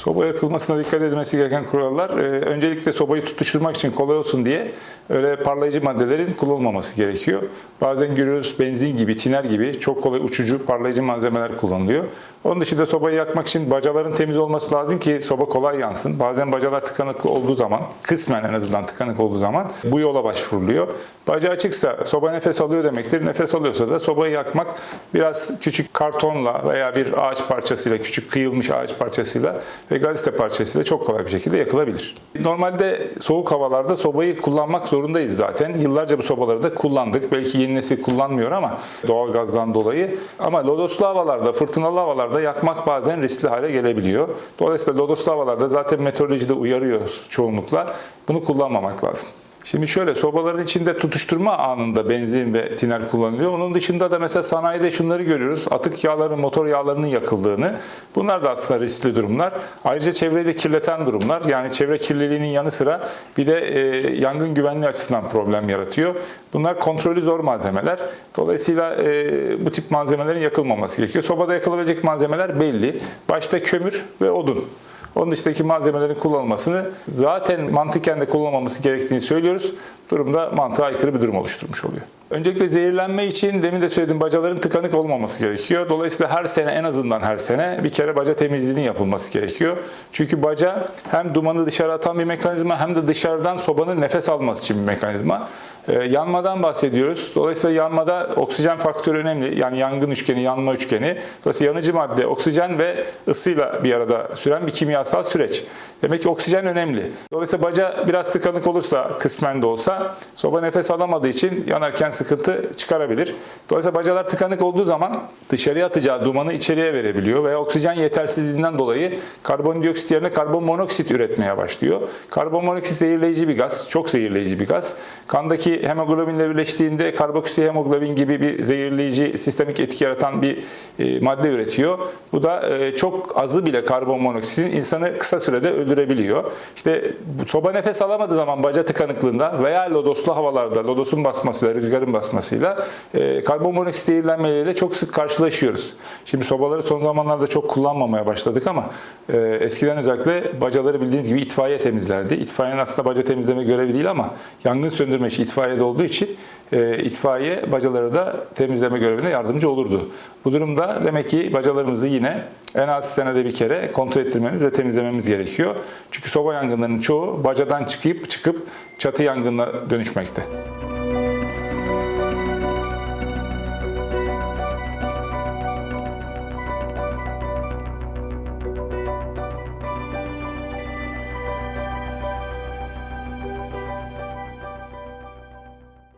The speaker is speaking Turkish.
Soba yakılmasına dikkat edilmesi gereken kurallar, e, öncelikle sobayı tutuşturmak için kolay olsun diye öyle parlayıcı maddelerin kullanılmaması gerekiyor. Bazen görüyoruz benzin gibi, tiner gibi çok kolay uçucu parlayıcı malzemeler kullanılıyor. Onun dışında sobayı yakmak için bacaların temiz olması lazım ki soba kolay yansın. Bazen bacalar tıkanıklı olduğu zaman, kısmen en azından tıkanık olduğu zaman bu yola başvuruluyor. Baca açıksa soba nefes alıyor demektir. Nefes alıyorsa da sobayı yakmak biraz küçük kartonla veya bir ağaç parçasıyla, küçük kıyılmış ağaç parçasıyla ve gazete parçasıyla çok kolay bir şekilde yakılabilir. Normalde soğuk havalarda sobayı kullanmak zorundayız zaten. Yıllarca bu sobaları da kullandık. Belki yeni nesil kullanmıyor ama doğal gazdan dolayı. Ama lodoslu havalarda, fırtınalı havalarda yakmak bazen riskli hale gelebiliyor. Dolayısıyla lodoslu havalarda zaten meteorolojide uyarıyor çoğunlukla. Bunu kullanmamak lazım. Şimdi şöyle sobaların içinde tutuşturma anında benzin ve tiner kullanılıyor. Onun dışında da mesela sanayide şunları görüyoruz. Atık yağların, motor yağlarının yakıldığını. Bunlar da aslında riskli durumlar. Ayrıca çevreyi de kirleten durumlar. Yani çevre kirliliğinin yanı sıra bir de e, yangın güvenliği açısından problem yaratıyor. Bunlar kontrolü zor malzemeler. Dolayısıyla e, bu tip malzemelerin yakılmaması gerekiyor. Sobada yakılabilecek malzemeler belli. Başta kömür ve odun. Onun dışındaki malzemelerin kullanılmasını zaten mantıken de kullanılmaması gerektiğini söylüyoruz. Durumda mantığa aykırı bir durum oluşturmuş oluyor. Öncelikle zehirlenme için demin de söylediğim bacaların tıkanık olmaması gerekiyor. Dolayısıyla her sene en azından her sene bir kere baca temizliğinin yapılması gerekiyor. Çünkü baca hem dumanı dışarı atan bir mekanizma hem de dışarıdan sobanın nefes alması için bir mekanizma. Ee, yanmadan bahsediyoruz. Dolayısıyla yanmada oksijen faktörü önemli. Yani yangın üçgeni, yanma üçgeni. Dolayısıyla yanıcı madde, oksijen ve ısıyla bir arada süren bir kimyasal süreç. Demek ki oksijen önemli. Dolayısıyla baca biraz tıkanık olursa, kısmen de olsa soba nefes alamadığı için yanarken sıkıntı çıkarabilir. Dolayısıyla bacalar tıkanık olduğu zaman dışarıya atacağı dumanı içeriye verebiliyor veya oksijen yetersizliğinden dolayı karbondioksit yerine karbon monoksit üretmeye başlıyor. Karbon monoksit zehirleyici bir gaz, çok zehirleyici bir gaz. Kandaki hemoglobinle birleştiğinde karboksi hemoglobin gibi bir zehirleyici sistemik etki yaratan bir e, madde üretiyor. Bu da e, çok azı bile karbon monoksitin insanı kısa sürede öldürebiliyor. İşte soba nefes alamadığı zaman baca tıkanıklığında veya lodoslu havalarda, lodosun basmasıyla, rüzgarın basmasıyla e, karbon monoksit zehirlenmeleriyle çok sık karşılaşıyoruz. Şimdi sobaları son zamanlarda çok kullanmamaya başladık ama e, eskiden özellikle bacaları bildiğiniz gibi itfaiye temizlerdi. İtfaiyenin aslında baca temizleme görevi değil ama yangın söndürme işi itfaiyede olduğu için e, itfaiye bacaları da temizleme görevine yardımcı olurdu. Bu durumda demek ki bacalarımızı yine en az senede bir kere kontrol ettirmemiz ve temizlememiz gerekiyor. Çünkü soba yangınlarının çoğu bacadan çıkıp çıkıp çatı yangınına dönüşmekte.